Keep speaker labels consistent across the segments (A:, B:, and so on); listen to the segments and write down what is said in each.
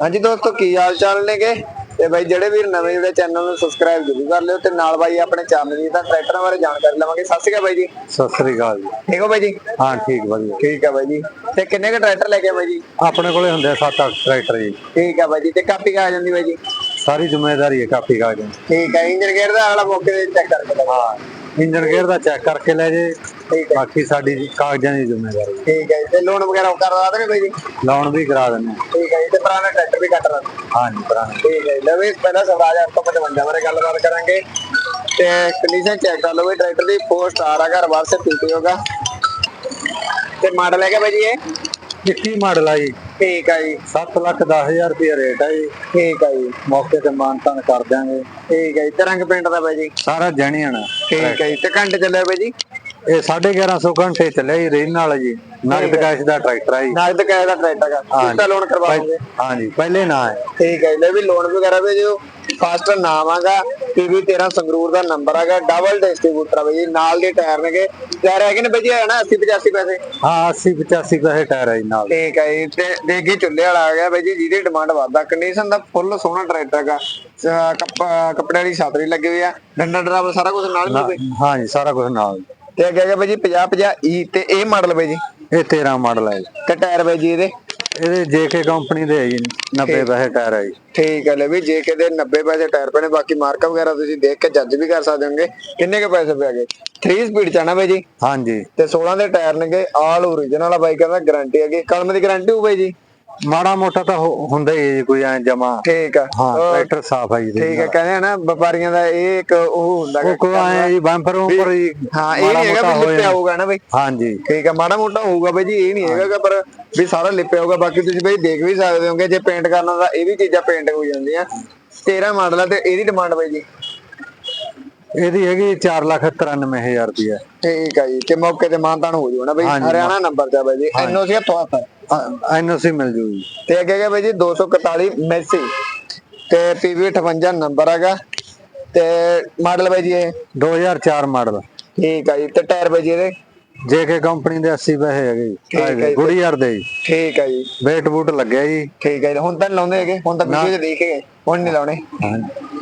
A: ਹਾਂਜੀ ਦੋਸਤੋ ਕੀ ਹਾਲ ਚਾਲ ਨੇਗੇ? ਤੇ ਬਾਈ ਜਿਹੜੇ ਵੀਰ ਨਵੇਂ ਜਿਹੜੇ ਚੈਨਲ ਨੂੰ ਸਬਸਕ੍ਰਾਈਬ ਜ਼ਰੂਰ ਕਰ ਲਿਓ ਤੇ ਨਾਲ ਬਾਈ ਆਪਣੇ ਚਰਨਜੀਤ ਦਾ ਟਰੈਕਟਰਾਂ ਬਾਰੇ ਜਾਣਕਾਰੀ ਲਵਾਂਗੇ। ਸਤਿ ਸ਼੍ਰੀ ਅਕਾਲ ਬਾਈ ਜੀ।
B: ਸਤਿ ਸ੍ਰੀ ਅਕਾਲ ਜੀ।
A: ਠੀਕ ਹੋ ਬਾਈ ਜੀ?
B: ਹਾਂ ਠੀਕ ਵਧੀਆ
A: ਠੀਕ ਹੈ ਬਾਈ ਜੀ। ਤੇ ਕਿੰਨੇ ਕੁ ਟਰੈਕਟਰ ਲੈ ਕੇ ਆਏ ਬਾਈ ਜੀ?
B: ਆਪਣੇ ਕੋਲੇ ਹੁੰਦੇ ਆ ਸੱਤ ਅੱਠ ਟਰੈਕਟਰ ਜੀ।
A: ਠੀਕ ਹੈ ਬਾਈ ਜੀ। ਤੇ ਕਾਪੀ ਕਾ ਆ ਜਾਂਦੀ ਬਾਈ ਜੀ?
B: ਸਾਰੀ ਜ਼ਿੰਮੇਵਾਰੀ ਹੈ ਕਾਫੀ ਕਾਗਜ਼ਾਂ ਦੀ।
A: ਠੀਕ ਹੈ ਇੰਜਨ ਗੇਅਰ ਦਾ ਅਗਲਾ ਮੌਕੇ ਤੇ ਚੈੱਕ ਕਰਕੇ ਲਵਾਂਗੇ
B: ਹਾਂ ਇੰਜਨ ਗੇਅਰ ਦਾ ਚੈੱਕ ਕਰਕੇ ਲੈ ਜੇ।
A: ਠੀਕ ਹੈ।
B: ਬਾਕੀ ਸਾਡੀ ਕਾਗਜ਼ਾਂ ਦੀ ਜ਼ਿੰਮੇਵਾਰੀ ਹੈ।
A: ਠੀਕ ਹੈ ਜੀ। ਤੇ ਲੋਨ ਵਗੈਰਾ ਕਰਵਾ ਦੇਣੇ ਬਾਈ ਜੀ?
B: ਲੋਨ ਵੀ ਕਰਾ ਦਿੰਦੇ ਹਾਂ।
A: ਠੀਕ ਹੈ ਜੀ। ਤੇ ਪੁਰਾਣਾ ਟਰੈਕਟਰ ਵੀ ਕੱਟ ਰਾਂ
B: ਹਾਂਜੀ ਪੁਰਾਣੇ।
A: ਠੀਕ ਹੈ ਜੀ। ਲਓ ਵੀ ਪਹਿਲਾਂ ਸਵਰਾਜ 855 ਬਾਰੇ ਗੱਲਬਾਤ ਕਰਾਂਗੇ। ਤੇ ਕੰਡੀਸ਼ਨ ਚੈੱਕ ਕਰ ਲਓ ਵੀ ਟਰੈਕਟਰ ਦੀ 4 ਸਟਾਰ ਆ ਘਰ ਬਾਹਰ ਸੇ ਪੀਟੀ ਹੋਗਾ ਤੇ ਮਾਡਲ ਹੈਗਾ ਬਾਈ ਜੀ ਇਹ?
B: 21 ਮਾਡਲ ਆ ਜੀ।
A: ਠੀਕ ਹੈ ਜੀ।
B: 7 ਲੱਖ 10000 ਰੁਪਏ ਰੇਟ ਹੈ ਜੀ।
A: ਠੀਕ ਹੈ ਜੀ।
B: ਮੌਕੇ ਤੇ ਮਾਨਤਾਨ ਕਰ ਦਿਆਂਗੇ।
A: ਠੀਕ ਹੈ ਜੀ। ਤੇ ਰੰਗ ਪੇਂਟ ਦਾ ਬਾਈ ਜੀ?
B: ਸਾਰਾ ਜੈਨੀਅਨ
A: ਠੀਕ ਹੈ ਜੀ। ਤੇ ਘੰਟੇ ਚੱਲਿਆ ਬਾਈ ਜੀ?
B: ਇਹ 1150 ਘੰਟੇ ਚੱਲਿਆ ਜੀ ਰੇਨ ਨਾਲ ਜੀ ਨਗਦ ਕੈਸ਼ ਦਾ ਟਰੈਕਟਰ ਜੀ।
A: ਨਗਦ ਕਿਹੜਾ ਦਾ ਟਰੈਕਟਰ ਹੈਗਾ ਕਿੰਨਾ ਲੋਨ ਕਰਵਾ ਦੋਗੇ?
B: ਹਾਂਜੀ ਪਹਿਲੇ ਨਾ ਹੈ।
A: ਠੀਕ ਹੈ ਲੈ ਵੀ ਲੋਨ ਵਗੈਰਾ ਵੀ ਜੋ ਫਸਟ ਨਾਮ ਆਗਾ ਪੀਵੀ 13 ਸੰਗਰੂਰ ਦਾ ਨੰਬਰ ਹੈਗਾ ਡਬਲ ਡਿਸਟ੍ਰੀਬਿਊਟਰ ਆ ਬਈ ਜੀ ਨਾਲ ਦੇ ਟਾਇਰ ਨੇਗੇ। ਟਾਇਰ ਹੈਗੇ ਨੇ ਬਈ ਜੀ ਹੈ ਨਾ 80 85 ਪੈਸੇ?
B: ਹਾਂ 80 85 ਪੈਸੇ ਟਾਇਰ ਹੈ ਜੀ ਨਾਲ।
A: ਠੀਕ ਹੈ ਜੀ ਤੇ ਦੇਗੀ ਚੁੱਲੇ ਵਾਲਾ ਆ ਗਿਆ ਬਈ ਜੀ ਜਿਹਦੀ ਡਿਮਾਂਡ ਵੱਧਦਾ। ਕੰਡੀਸ਼ਨ ਦਾ ਫੁੱਲ ਸੋਹਣਾ ਟਰੈਕਟਰ ਹੈਗਾ। ਕੱਪੜੇ ਵਾਲੀ ਛਾਤਰੀ ਲੱਗੀ ਹੋਈ ਆ। ਡੰਡਾ ਡਰਾਈਵਰ ਸਾਰਾ ਕੁਝ ਨਾਲ ਮਿਲ ਬਈ
B: ਹਾਂਜੀ ਸਾਰਾ ਕੁਝ ਨਾਲ।
A: ਤੇ ਅੱਗੇ ਹੈਗਾ ਬਈ ਜੀ 50 50 ਈ ਤੇ ਇਹ ਮਾਡਲ ਬਈ ਜੀ।
B: ਇਹ 13 ਮਾਡਲ ਹੈ ਜੀ।
A: ਤੇ ਟਾਇਰ ਬਈ ਜੀ ਇਹਦੇ?
B: ਇਹਦੇ ਜੇਕੇ ਕੰਪਨੀ ਦੇ ਹੈ ਜੀ 90 ਪੈਸੇ ਟਾਇਰ ਹੈ ਜੀ।
A: ਠੀਕ ਹੈ ਲੈ ਵੀ ਜੇ ਕਿਤੇ 90 ਪੈਸੇ ਟਾਇਰ ਪਏ ਨੇ ਬਾਕੀ ਮਾਰਕਾ ਵਗੈਰਾ ਤੁਸੀਂ ਦੇਖ ਕੇ ਜੱਜ ਵੀ ਕਰ ਸਕਦੇ ਹੋਗੇ। ਕਿੰਨੇ ਕੇ ਪੈਸੇ ਪੈ ਗਏ? 3 ਸਪੀਡ ਚ ਆਣਾ ਬਈ ਜੀ?
B: ਹਾਂਜੀ।
A: ਤੇ 16 ਦੇ ਟਾਇਰ ਨੇਗੇ ਆਲ ਓਰੀਜਨਲ ਆ ਬਾਈ ਕਹਿੰਦਾ ਗਾਰੰਟੀ ਹੈਗੀ। ਕਲਮ ਦੀ ਗਾਰੰਟੀ ਹੋਊ ਬਾਈ ਜੀ?
B: ਮਾੜਾ ਮੋਟਾ ਤਾਂ ਹੋ- ਹੁੰਦਾ ਹੀ ਹੈ ਜੀ ਕੋਈ ਐ ਜਮਾ।
A: ਠੀਕ ਆ।
B: ਹਾਂ
A: ਉਹ
B: ਟਰੈਕਟਰ ਸਾਫ਼ ਹੈ ਜੀ
A: ਠੀਕ ਹੈ ਕਹਿੰਦੇ ਆ ਨਾ ਵਪਾਰੀਆਂ ਦਾ ਇਹ ਇੱਕ ਉਹ ਹੁੰਦਾ
B: ਉਹ ਕੋਈ ਐ ਜੀ ਬੰਪਰ ਉੱਪਰ ਜੀ
A: ਹਾਂ ਇਹ
B: ਮਾੜਾ
A: ਨਹੀਂ ਹੈਗਾ
B: ਮੋਟਾ
A: ਵੀ
B: ਹੋ
A: ਲਿਪਿਆ
B: ਜਾਂਦਾ।
A: ਹੋਊਗਾ ਨਾ ਬਈ।
B: ਹਾਂਜੀ।
A: ਠੀਕ ਆ ਮਾੜਾ ਮੋਟਾ ਹੋਊਗਾ ਬਾਈ ਜੀ ਇਹ ਨਹੀਂ ਹੈਗਾ ਗਾ, ਪਰ ਵੀ ਸਾਰਾ ਲਿਪਿਆ ਹੋਊਗਾ ਬਾਕੀ ਤੁਸੀਂ ਬਈ ਦੇਖ ਵੀ ਸਕਦੇ ਹੋਗੇ ਜੇ ਪੇਂਟ ਕਰਨਾ ਤਾਂ ਇਹ ਵੀ ਚੀਜ਼ਾਂ ਪੇਂਟ ਹੋ ਜਾਂਦੀਆਂ। 13 ਮਾਡਲ ਆ ਤੇ ਇਹਦੀ ਡਿਮਾਂਡ ਬਾਈ ਜੀ।
B: ਇਹਦੀ ਹੈਗੀ 493000 ਰੁਪਏ
A: ਠੀਕ ਆ ਜੀ ਤੇ ਮੌਕੇ ਤੇ ਮਾਨਤਾਨ ਹੋ ਜੂ ਨਾ ਬਈ।
B: ਹਾਂਜੀ,
A: ਹਰਿਆਣਾ ਨੰਬਰ ਤੇ ਆ ਬਾਈ ਜੀ ਐਨਓਸੀ ਹੱਥੋਂ ਹੱਥ ਆ।
B: ਐਨਓਸੀ ਮਿਲ ਜੂਗੀ
A: ਤੇ ਅੱਗੇ ਹੈਗਾ ਬਾਈ ਜੀ 241 ਮੈਸੀ ਤੇ ਪੀਵੀ 58 ਨੰਬਰ ਹੈਗਾ। ਤੇ ਮਾਡਲ ਬਾਈ ਜੀ ਇਹ?
B: 2004 ਮਾਡਲ।
A: ਠੀਕ ਆ ਜੀ ਤੇ ਟਾਇਰ ਬਾਈ ਜੀ ਇਹਦੇ?
B: ਜੇਕੇ ਕੰਪਨੀ ਦੇ 80 ਪੈਸੇ ਹੈਗੇ ਜੀ
A: ਠੀਕ ਹੈ ਜੀ।
B: ਗੁੜੀ ਯਾਰ ਦੇ ਜੀ।
A: ਠੀਕ ਆ ਜੀ।
B: ਵੇਟ ਬੂਟ ਲੱਗਿਆ ਜੀ।
A: ਠੀਕ ਹੈ ਜੀ ਹੁਣ ਤਾਂ ਨੀ ਲਾਉਂਦੇ ਹੈਗੇ ਹੁਣ ਤਾਂ ਵੀਡੀਓ 'ਚ ਦੇਖ ਗਏ ਹੁਣ ਨਹੀਂ ਲਾਉਣੇ।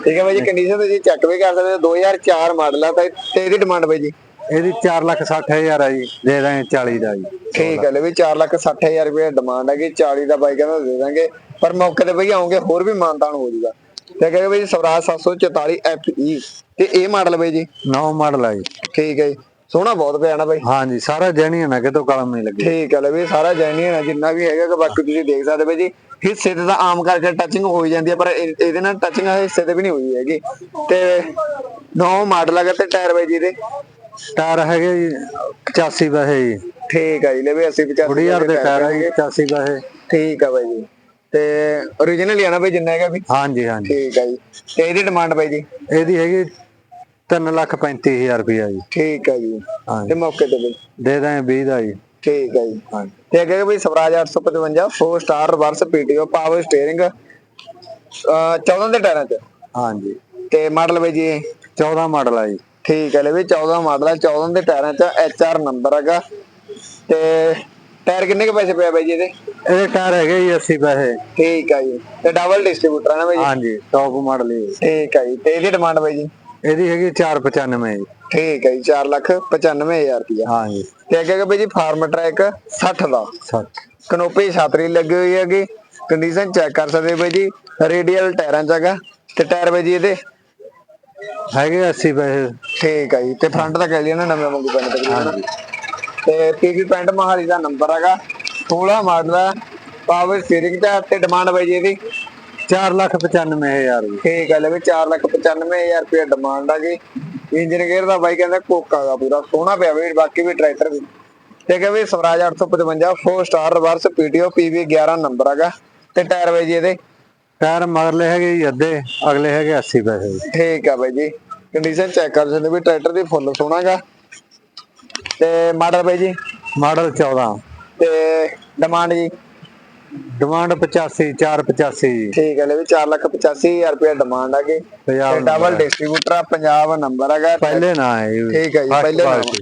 A: ਠੀਕ ਹੈ ਬਾਈ ਜੀ ਕੰਡੀਸ਼ਨ ਤੁਸੀਂ ਚੈੱਕ ਵੀ ਕਰ ਸਕਦੇ ਹੋ 2004 ਮਾਡਲ ਆ ਤਾਂ ਤੇ ਇਹਦੀ ਡਿਮਾਂਡ ਬਾਈ ਜੀ?
B: ਇਹਦੀ 460000 ਆ ਜੀ ਦੇ ਦਾਂਗੇ 40 ਦਾ ਜੀ
A: ਠੀਕ ਹੈ ਲੈ ਵੀ 460000 ਰੁਪਏ ਡਿਮਾਂਡ ਹੈਗੀ 40 ਦਾ ਬਾਈ ਕਹਿੰਦਾ ਦੇ ਦਾਂਗੇ ਪਰ ਮੌਕੇ ਤੇ ਬਈ ਆਉਂਗੇ ਹੋਰ ਵੀ ਮਾਨਤਾਨ ਹੋ ਜਾਊਗਾ। ਤੇ ਕਹਿੰਦੇ ਬਈ ਸਵਰਾਜ 744 FE ਤੇ ਇਹ ਮਾਡਲ ਬਾਈ ਜੀ?
B: ਨੌ ਮਾਡਲ ਆ ਜੀ।
A: ਠੀਕ ਹੈ ਜੀ ਸੋਹਣਾ ਬਹੁਤ ਪਿਆ ਨਾ ਬਾਈ।
B: ਹਾਂਜੀ ਸਾਰਾ ਜੈਨੀਅਨ ਹੈ ਕਿਤੋਂ ਕਲਮ ਨਹੀਂ ਲੱਗੀ।
A: ਠੀਕ ਹੈ ਲੈ ਵੀ ਸਾਰਾ ਜੈਨੀਅਨ ਹੈ ਜਿੰਨਾ ਵੀ ਹੈਗਾ ਗਾ, ਬਾਕੀ ਤੁਸੀਂ ਦੇਖ ਸਕਦੇ ਬਾਈ ਜੀ ਹਿੱਸੇ ਤੇ ਤਾਂ ਆਮ ਕਰਕੇ ਟੱਚਿੰਗ ਹੋ ਹੀ ਜਾਂਦੀ ਹੈ ਪਰ ਇਹ- ਇਹਦੇ ਨਾਲ ਟੱਚਿੰਗ ਹਿੱਸੇ ਤੇ ਵੀ ਨਹੀਂ ਹੋਈ ਹੈਗੀ। ਤੇ ਨੌ ਮਾਡਲ ਹੈਗਾ ਤੇ ਟਾਇਰ ਬਾਈ ਜੀ ਦੇ
B: ਟਾਇਰ ਹੈਗੇ ਜੀ 85 ਪੈਸੇ ਜੀ।
A: ਠੀਕ ਹੈ ਜੀ ਲੈ ਵੀ 80 85
B: ਗੁੜੀ ਯਾਰ ਦੇ ਟਾਇਰ ਹੈ ਜੀ 85 ਪੈਸੇ।
A: ਠੀਕ ਹੈ ਬਾਈ ਜੀ। ਤੇ origignal ਹੀ ਆ ਨਾ ਬਾਈ ਜਿੰਨਾ ਹੈਗਾ ਵੀ?
B: ਹਾਂਜੀ ਹਾਂਜੀ।
A: ਠੀਕ ਹੈ ਜੀ। ਤੇ ਇਹਦੀ ਡਿਮਾਂਡ ਬਾਈ ਜੀ?
B: ਇਹਦੀ ਹੈਗੀ 335000 ਰੁਪਇਆ ਜੀ।
A: ਠੀਕ ਹੈ ਜੀ। ਤੇ ਮੌਕੇ ਤੇ ਬਾਈ।
B: ਦੇ ਦਾਂਗੇ 20 ਦਾ ਜੀ।
A: ਠੀਕ ਹੈ ਜੀ।
B: ਹਾਂਜੀ।
A: ਤੇ ਅੱਗੇ ਬਈ Swaraj 855 4 star reverse PTO power steering 14 ਦੇ ਟਾਇਰਾਂ ਚ।
B: ਹਾਂਜੀ।
A: ਤੇ ਮਾਡਲ ਬਾਈ ਜੀ? ਇਹ?
B: 14 ਮਾਡਲ ਆ ਜੀ।
A: ਠੀਕ ਹੈ ਲੈ ਵੀ 14 ਮਾਡਲ ਹੈ 14 ਦੇ ਟਾਇਰਾਂ ਚ ਆਰ ਨੰਬਰ ਹੈਗਾ। ਤੇ ਟਾਇਰ ਕਿੰਨੇ ਕੇ ਪੈਸੇ ਪਿਆ ਬਾਈ ਜੀ ਇਹਦੇ?
B: ਇਹਦੇ ਟਾਇਰ ਹੈਗੇ ਜੀ 80 ਪੈਸੇ।
A: ਠੀਕ ਹੈ ਜੀ। ਤੇ ਡਬਲ ਡਿਸਟ੍ਰੀਬਿਊਟਰ ਹੈ ਨਾ ਬਾਈ ਜੀ?
B: ਹਾਂਜੀ ਟੌਪ ਮਾਡਲ ਹੀ
A: ਠੀਕ ਹੈ ਜੀ। ਤੇ ਇਹਦੀ ਡਿਮਾਂਡ ਬਾਈ ਜੀ?
B: ਇਹਦੀ ਹੈਗੀ 495 ਜੀ।
A: ਠੀਕ ਹੈ ਜੀ 4 ਲੱਖ 95000 ਰੁਪਇਆ
B: ਹਾਂਜੀ।
A: ਤੇ ਅੱਗੇ ਬਾਈ ਜੀ ਫਾਰਮ ਟਰੈਕ 60 ਦਾ।
B: 60
A: ਕਨੋਪੀ ਛਾਤਰੀ ਲੱਗੀ ਹੋਈ ਹੈਗੀ। ਕੰਡੀਸ਼ਨ ਚੈੱਕ ਕਰ ਸਕਦੇ ਬਾਈ ਜੀ। ਰੇਡੀਅਲ ਟਾਇਰਾਂ ਚ ਹੈਗਾ। ਤੇ ਟਾਇਰ ਬਾਈ ਜੀ ਇਹਦੇ
B: ਹੈਗੇ 80 ਪੈਸੇ।
A: ਠੀਕ ਹੈ ਜੀ ਤੇ ਫਰੰਟ ਦਾ ਕਹਿ ਲਿਆ ਨਾ ਨਵੇਂ ਵਾਂਗੂ ਪੈਣ ਤਕਰੀਬਨ ਤੇ ਪੀਵੀ ਪੈਂਟ ਮਹਾਲੀ ਦਾ ਨੰਬਰ ਹੈਗਾ 16 ਮਾਡਲ ਹੈ ਪਾਵਰ ਸਟੀਅਰਿੰਗ ਦਾ ਤੇ ਡਿਮਾਂਡ ਬਾਈ ਜੀ ਇਹਦੀ।
B: 495000 ਜੀ।
A: ਠੀਕ ਹੈ ਲੈ ਵੀ 4 ਲੱਖ 95000 ਰੁਪਏ ਡਿਮਾਂਡ ਹੈਗੀ ਇੰਜਨ ਗੇਅਰ ਦਾ ਬਾਈ ਕਹਿੰਦਾ ਕੋਕਾ ਦਾ ਪੂਰਾ ਸੋਹਣਾ ਪਿਆ ਵੀ ਬਾਕੀ ਵੀ ਟਰੈਕਟਰ ਵੀ। ਤੇ ਕਿ ਵੀ Swaraj 855 4 star reverse PTO PB 11 number ਹੈਗਾ। ਤੇ ਟਾਇਰ ਬਾਈ ਜੀ ਇਹਦੇ।
B: ਟਾਇਰ ਮਗਰਲੇ ਹੈਗੇ ਜੀ ਅੱਧੇ ਅਗਲੇ ਹੈਗੇ 80 ਪੈਸੇ। ਜੀ
A: ਠੀਕ ਆ ਬਾਈ ਜੀ। ਕੰਡੀਸ਼ਨ ਚੈੱਕ ਕਰ ਸਕਦੇ ਵੀ ਟਰੈਕਟਰ ਦੀ ਫੁੱਲ ਸੋਹਣਾਗਾ। ਤੇ ਮਾਡਲ ਬਾਈ ਜੀ?
B: ਮਾਡਲ 14
A: ਤੇ ਡਿਮਾਂਡ ਜੀ?
B: ਡਿਮਾਂਡ 85 485 ਜੀ।
A: ਠੀਕ ਹੈ ਲੈ ਵੀ 485000 ਰੁਪਏ ਡਿਮਾਂਡ ਹੈਗੀ ਤੇ
B: ਪੰਜਾਬ
A: ਡਬਲ ਡਿਸਟ੍ਰੀਬਿਊਟਰ ਆ। ਪੰਜਾਬ ਨੰਬਰ ਹੈਗਾ।
B: ਪਹਿਲੇ ਨਾ ਹੈ ਜੀ।
A: ਠੀਕ ਹੈ ਜੀ
B: First
A: ਪਹਿਲੇ ਨਾਮ
B: quality।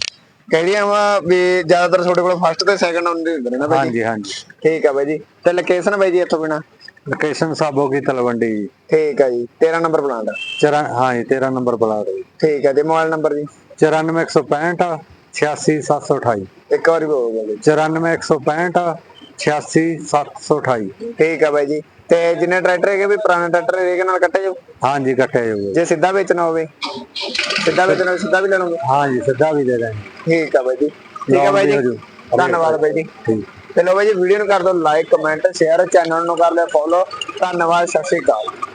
A: ਕਿਹੜੀਆਂ ਵਾ ਵੀ ਜ਼ਿਆਦਾਤਰ ਤੁਹਾਡੇ ਕੋਲ ਫਸਟ ਤੇ ਸੈਕੰਡ ਹੁੰਦੇ ਹੁੰਦੇ ਨੇ ਨਾ ਬਾਈ ਜੀ?
B: ਹਾਂਜੀ ਹਾਂਜੀ।
A: ਠੀਕ ਆ ਬਾਈ ਜੀ। ਤੇ ਲੋਕੇਸ਼ਨ ਬਾਈ ਜੀ ਇੱਥੋਂ ਬਿਨਾ?
B: ਲੋਕੇਸ਼ਨ ਸਾਬੋ ਕੀ ਤਲਵੰਡੀ ਜੀ।
A: ਠੀਕ ਆ ਜੀ 13 ਨੰਬਰ ਪਲਾਂਟ
B: ਚਰਾਂ ਹਾਂ ਜੀ 13 ਨੰਬਰ ਬਲਾਡ ਜੀ।
A: ਠੀਕ ਆ ਤੇ ਮੋਬਾਈਲ ਨੰਬਰ ਜੀ।
B: 94165 86728
A: ਇੱਕ ਵਾਰੀ ਬੋਲੋ ਬਾਈ
B: 94165 86728
A: ਠੀਕ ਆ ਬਾਈ ਜੀ। ਤੇ ਜਿੰਨੇ ਟਰੈਕਟਰ ਹੈਗੇ ਵੀ ਪੁਰਾਣੇ ਟਰੈਕਟਰ ਇਹਦੇ ਨਾਲ ਕੱਟੇ ਜਾਓ?
B: ਹਾਂਜੀ ਕੱਟੇ ਹੋਏ
A: ਜੇ। ਸਿੱਧਾ ਵੇਚਣਾ ਹੋਵੇ। ਸਿੱਧਾ ਵੇਚਣਾ ਹੋਵੇ ਸਿੱਧਾ ਵੀ ਲੈ ਲਓਗੇ
B: ਹਾਂਜੀ ਸਿੱਧਾ ਵੀ ਦੇ ਦਾਂਗੇ
A: ਠੀਕ ਆ ਬਾਈ ਜੀ। ਠੀਕ ਆ ਬਾਈ ਜੀ। ਧੰਨਵਾਦ ਬਾਈ ਜੀ।
B: ਠੀਕ।
A: ਤੇ ਲੋ ਬਾਈ ਜੀ ਵੀਡੀਓ ਨੂੰ ਕਰ ਦਿਓ ਲਾਈਕ ਕਮੈਂਟ ਸ਼ੇਅਰ ਚੈਨਲ ਨੂੰ ਕਰ ਲਿਓ ਫੋਲੋ ਧੰਨਵਾਦ, ਸਤਿ ਸ਼੍ਰੀ ਅਕਾਲ।